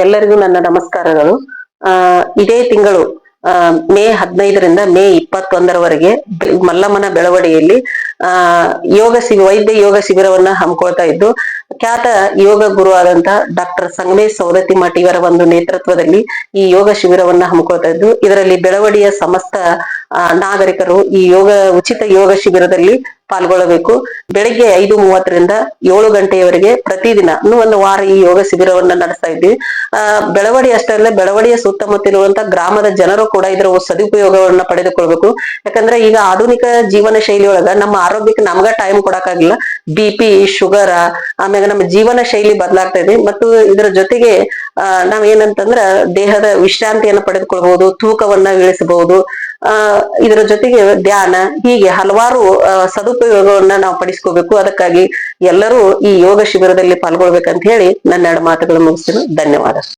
ಎಲ್ಲರಿಗೂ ನನ್ನ ನಮಸ್ಕಾರಗಳು. ಇದೇ ತಿಂಗಳು ಮೇ ಹದಿನೈದರಿಂದ ಮೇ ಇಪ್ಪತ್ತೊಂದರವರೆಗೆ ಮಲ್ಲಮ್ಮನ ಬೆಳವಡಿಯಲ್ಲಿ ಯೋಗ ಶಿಬಿ ವೈದ್ಯ ಯೋಗ ಶಿಬಿರವನ್ನ ಹಮ್ಮಿಕೊಳ್ತಾ ಇದ್ದು, ಖ್ಯಾತ ಯೋಗ ಗುರು ಆದಂತಹ ಡಾಕ್ಟರ್ ಸಂಗಮೇಶ್ ಮಠ ಇವರ ಒಂದು ನೇತೃತ್ವದಲ್ಲಿ ಈ ಯೋಗ ಶಿಬಿರವನ್ನ ಹಮ್ಮಿಕೊಳ್ತಾ ಇದ್ದು, ಇದರಲ್ಲಿ ಬೆಳವಡಿಯ ಸಮಸ್ತ ನಾಗರಿಕರು ಈ ಯೋಗ, ಉಚಿತ ಯೋಗ ಶಿಬಿರದಲ್ಲಿ ಪಾಲ್ಗೊಳ್ಳಬೇಕು. ಬೆಳಿಗ್ಗೆ ಐದು ಮೂವತ್ತರಿಂದ ಏಳು ಗಂಟೆಯವರೆಗೆ ಪ್ರತಿದಿನ, ಇನ್ನೂ ಒಂದು ವಾರ ಈ ಯೋಗ ಶಿಬಿರವನ್ನ ನಡೆಸ್ತಾ ಇದ್ವಿ ಆ, ಬೆಳವಡಿ ಅಷ್ಟೇ ಅಲ್ಲ, ಬೆಳವಡಿಯ ಸುತ್ತಮುತ್ತ ಇರುವಂತ ಗ್ರಾಮದ ಜನರು ಕೂಡ ಇದರ ಸದುಪಯೋಗವನ್ನ ಪಡೆದುಕೊಳ್ಬೇಕು. ಯಾಕಂದ್ರೆ ಈಗ ಆಧುನಿಕ ಜೀವನ ಶೈಲಿಯೊಳಗ ನಮ್ಮ ಆರೋಗ್ಯಕ್ಕೆ ನಮ್ಗ ಟೈಮ್ ಕೊಡಕ್ಕಾಗಿಲ್ಲ. ಬಿ ಪಿ ಶುಗರ್ ಆಮ್ಯಾಗ ನಮ್ಮ ಜೀವನ ಶೈಲಿ ಬದಲಾಗ್ತಾ ಇದೆ. ಮತ್ತು ಇದರ ಜೊತೆಗೆ ಅಹ್ ನಾವೇನಂತಂದ್ರ ದೇಹದ ವಿಶ್ರಾಂತಿಯನ್ನ ಪಡೆದುಕೊಳ್ಬಹುದು, ತೂಕವನ್ನ ಇಳಿಸಬಹುದು. ಆ, ಇದರ ಜೊತೆಗೆ ಧ್ಯಾನ, ಹೀಗೆ ಹಲವಾರು ಸದುಪಯೋಗವನ್ನ ನಾವು ಪಡಿಸ್ಕೋಬೇಕು. ಅದಕ್ಕಾಗಿ ಎಲ್ಲರೂ ಈ ಯೋಗ ಶಿಬಿರದಲ್ಲಿ ಪಾಲ್ಗೊಳ್ಬೇಕಂತ ಹೇಳಿ ನನ್ನ ಎರಡು ಮಾತುಗಳು ಮುಗಿಸ್ತೀನಿ. ಧನ್ಯವಾದ.